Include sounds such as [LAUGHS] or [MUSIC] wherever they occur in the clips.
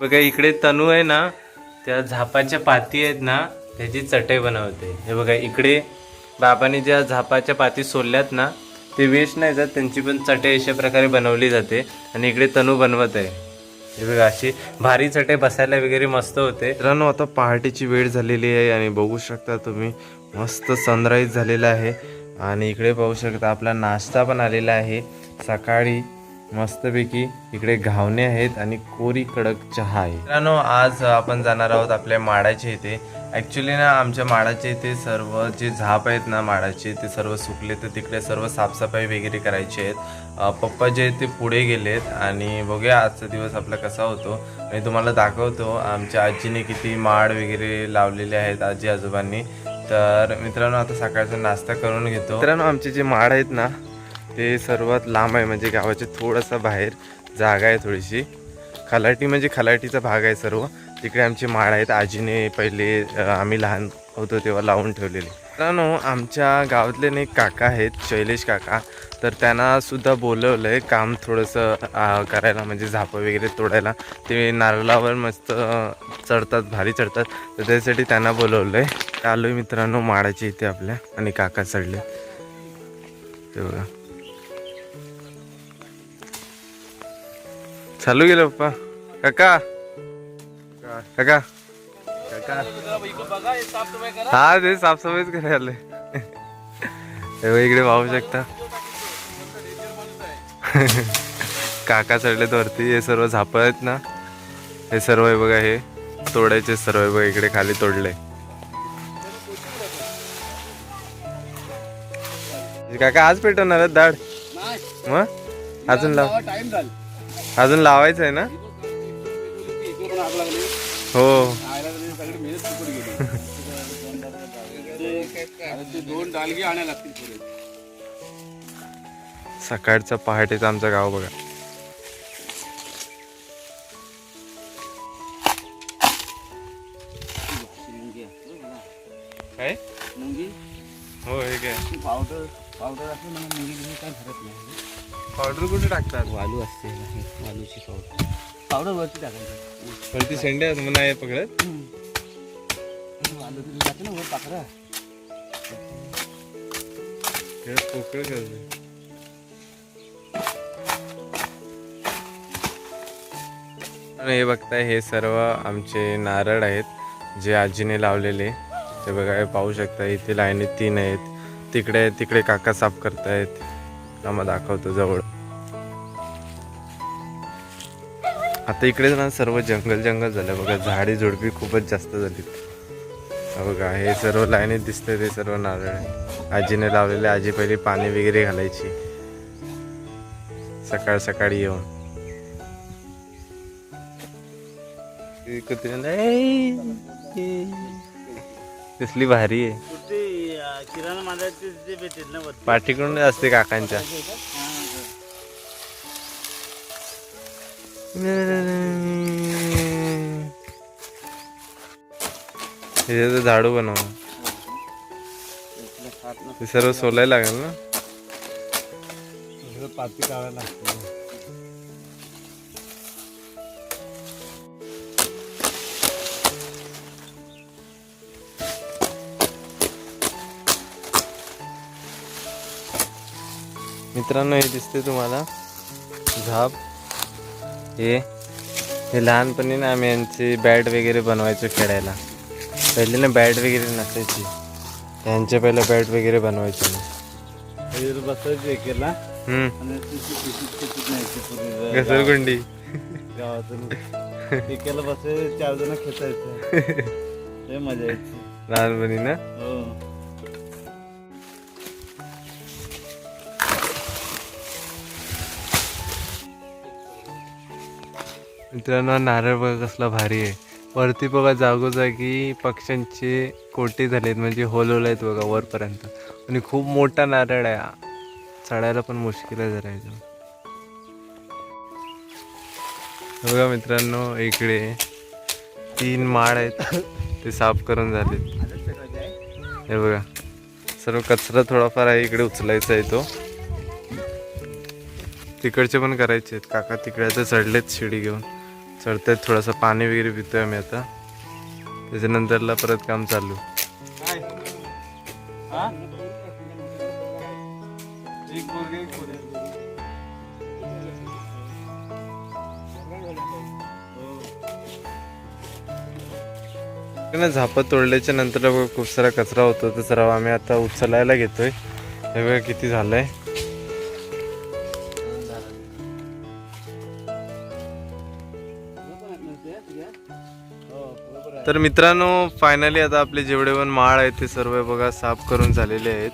बघा इकडे तनू आहे ना त्या झापाच्या पाती आहेत ना त्याची चटई बनवते. हे बघा इकडे बाबांनी ज्या झापाच्या पाती सोडल्यात ना ते वेस्ट नाही जात त्यांची पण चटई अशा प्रकारे बनवली जाते आणि इकडे तनू बनवत आहे. हे बघा अशी भारी चटई बसायला वगैरे मस्त होते. मित्रांनो आता पहाटेची वेळ झालेली आहे आणि बघू शकता तुम्ही मस्त सनराईज झालेला आहे. आणि इकडे पाहू शकता आपला नाश्ता पण आलेला आहे. सकाळी मस्तपैकी इकडे घावणे आहेत आणि कोरी कडक चहा आहे. मित्रांनो आज आपण जाणार आहोत आपल्या माडाच्या इथे. ॲक्च्युली ना आमच्या माडाच्या इथे सर्व जे झाप आहेत ना माडाचे ते सर्व सुकले तर तिकडे सर्व साफसफाई वगैरे करायची आहेत. पप्पा जे आहेत ते पुढे गेलेत आणि बघूया आजचा दिवस आपला कसा होतो. आणि तुम्हाला दाखवतो आमच्या आजीने किती माड वगैरे लावलेले आहेत आजी आजोबांनी तर मित्रांनो आता सकाळचा नाश्ता करून घेतो. मित्रांनो आमचे जे माड आहेत ना ते सर्वात लांब आहे म्हणजे गावाच्या थोडासा बाहेर जागा आहे थोडीशी. खलाटी म्हणजे खलाटीचा भाग आहे सर्व. तिकडे आमचे माळ आहेत. आजीने पहिले आम्ही लहान होतो तेव्हा लावून ठेवलेले. मित्रांनो आमच्या गावातले ना एक काका आहेत शैलेश काका. तर त्यांना सुद्धा बोलवलं आहे काम थोडंसं करायला म्हणजे झापं वगैरे तोडायला. ते नारळावर मस्त चढतात भारी चढतात. तर त्यासाठी त्यांना बोलवलं आहे आलो आहे मित्रांनो माळाची इथे आपल्या. आणि काका चढले. तेवढं चालू गेलं पप्पा. काका. काका. काका हा ते साफसफाईच करायला आले हे इकडे पाहू शकता. काका चढलेत वरती. हे सर्व झापळ आहेत ना. हे सर्व आहे बघा हे तोडायचे सर्व आहे बघा इकडे खाली तोडले. काका आज पेटवणार दाड मग? अजून लाव. टाइम झाला अजून लावायचं आहे ना? हो. सकाळचा पहाटेचा आमचं गाव बघा. काय? मुंगी? हो हे काय? पावडर पावडर असली मला मुंगी काय धरत नाही. पावडर कुठे टाकतात? वालू असते हे वालूची पावडर. पावडर वरती टाकायची. वरती शेंडे आहेत नाही पकडत? वालू तिथे जाते ना वर पाखरा. हे पोकळ करते. आणि हे बघताय हे सर्व आमचे नारळ आहेत जे आजीने लावलेले. ते बघा हे पाहू शकता इथे लाईनीत तीन आहेत. तिकडे तिकडे काका साफ करतायत. आम्हाला दाखवतो जवळ. आता इकडे ना सर्व जंगल जंगल झालं. बघा झाडी झुडपी खूपच जास्त झाली. बघा हे सर्व लाईनीत दिसतंय ते सर्व नारळ. आहे आजीने लावलेले आजी पहिली पाणी वगैरे घालायची. सकाळ सकाळी येऊन. कुत्री नाही कसली भारी आहे. किराणा मालाचे जे भेटेल ना वरती. पाठीकडून असते काकांच्या. हे झाडू बनव. ते सर्व सोलायला लागेल ना? पाती काढायला लागते. मित्रांनो हे दिसते तुम्हाला. झाप. हे हे लहानपणी ना आम्ही यांची बॅट वगैरे बनवायचो खेळायला. पहिले ना बॅट वगैरे नसायची. यांचे पहिले बॅट वगैरे बनवायचो मी बसायचं पूर्वी घसरगुंडी. गावातून एकेला बसायचं चार जण खेचायचं. [LAUGHS] ते मजा यायची. लहानपणी ना? हो. मित्रांनो नारळ बघा कसला भारी आहे. वरती बघा जागोजागी पक्ष्यांचे कोटे झालेत म्हणजे होलवले आहेत बघा वरपर्यंत. आणि खूप मोठा नारळ आहे चढायला पण मुश्किल आहे जरा इथं. बघा मित्रांनो इकडे तीन माळ आहेत. ते साफ करून झाले हे बघा सर्व कचरा थोडाफार आहे इकडे उचलायचा आहे तो. तिकडचे पण करायचे आहेत. काका तिकडे आता चढलेत शिडी घेऊन. चढतायत थोडंसं पाणी वगैरे पितोय आम्ही आता. त्याच्यानंतरला परत काम चालू. ना झापं तोडल्याच्या नंतर खूप सारा कचरा होतो. तर सर्व आम्ही आता उचलायला घेतोय. हे बघा किती झालंय. तर मित्रांनो फायनली आता आपले जेवढे पण माळ आहेत ते सर्व बघा साफ करून झालेले आहेत.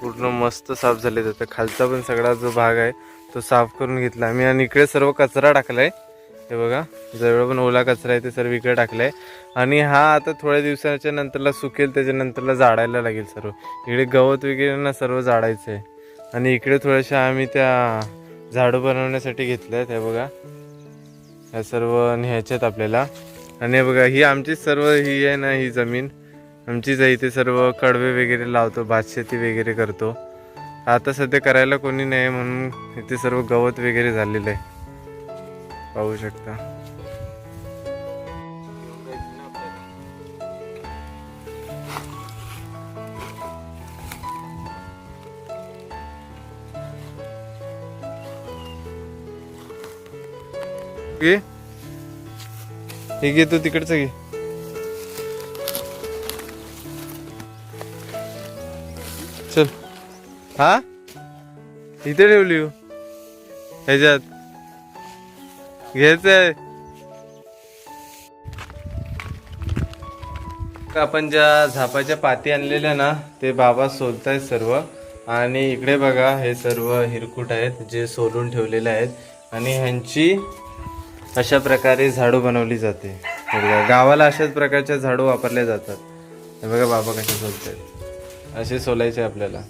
पूर्ण मस्त साफ झाले आता खालचा पण सगळा जो भाग आहे तो साफ करून घेतला. आम्ही आणि इकडे सर्व कचरा टाकलाय. हे बघा जेवढा पण ओला कचरा आहे ते सर्व इकडे टाकलाय. आणि हा आता थोड्या दिवसाच्या नंतरला सुकेल त्याच्यानंतरला जाडायला लागेल सर्व. इकडे गवत वगैरे ना सर्व जाडायचं आहे आणि इकडे थोड्याशा आम्ही त्या झाडू बनवण्यासाठी घेतल्यात हे बघा. ह्या सर्व न्यायच्यात आपल्याला आणि बघा ही आमची सर्व ही आहे ना ही जमीन. आमचीच आहे इथे सर्व कडवे वगैरे लावतो भातशेती वगैरे करतो. आता सध्या करायला कोणी नाही म्हणून इथे सर्व गवत वगैरे झालेलं आहे. पाहू शकता. घे हे घे तू तिकडचं घे. चल. हा? इथे ठेवली हो. ह्याच्यात. घ्यायचंय आपण ज्या झापाच्या पाती आणलेल्या ना ते बाबा सोलतायत सर्व. आणि इकडे बघा हे सर्व हिरकूट आहेत जे सोलून ठेवलेले आहेत. आणि ह्यांची अशा प्रकारे झाडू बनवली जाते. बघा गावाला अशाच प्रकारच्या झाडू वापरल्या जातात. हे बघा बाबा कसे सोलतायत. असे सोलायचे आपल्याला.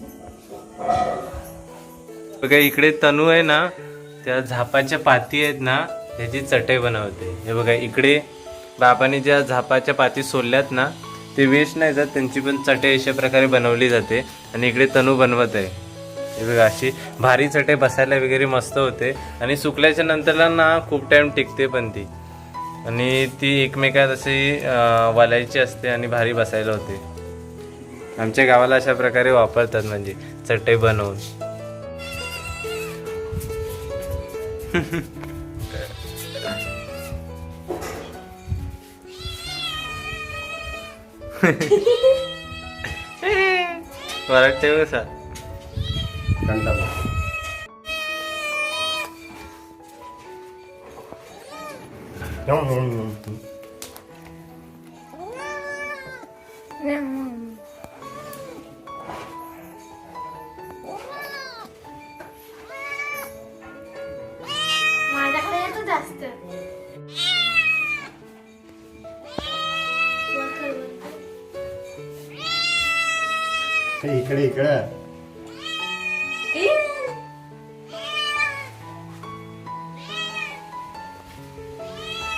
बघा इकडे तनू आहे ना त्या झापाच्या पाती आहेत ना त्याची चटई बनवते. हे बघा इकडे बाबाने ज्या झापाच्या पाती सोलल्यात ना ते वेस्ट नाही जात त्यांची पण चटई अशा प्रकारे बनवली जाते. आणि इकडे तनू बनवत आहे. हे बघा अशी भारी चटई बसायला वगैरे मस्त होते. आणि सुकल्याच्या नंतरला ना खूप टाइम टिकते पण ती. आणि ती एकमेकात अशी वालायची असते आणि भारी बसायला होते. आमच्या गावाला अशा प्रकारे वापरतात म्हणजे चटई बनवून. [LAUGHS] वरटते कसा माझ्याकडे येतो जास्त इकडे इकडे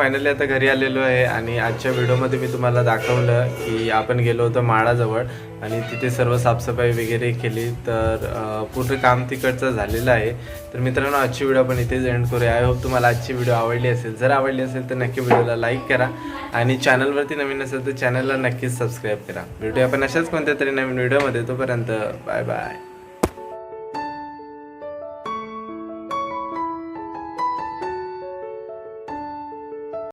फायनली आता घरी आलेलो आहे आणि आजच्या व्हिडिओमध्ये मी तुम्हाला दाखवलं की आपण गेलो होतो माळाजवळ आणि तिथे सर्व साफसफाई वगैरे केली. तर पूर्ण काम तिकडचं झालेलं आहे. तर मित्रांनो आजची व्हिडिओ आपण इथेच एंड करूया. आय होप तुम्हाला आजची व्हिडिओ आवडली असेल. जर आवडली असेल तर नक्की व्हिडिओला लाईक करा आणि चॅनलवरती नवीन असेल तर चॅनलला नक्कीच सबस्क्राईब करा. भेटूया आपण अशाच कोणत्या तरी नवीन व्हिडिओमध्ये. तोपर्यंत बाय बाय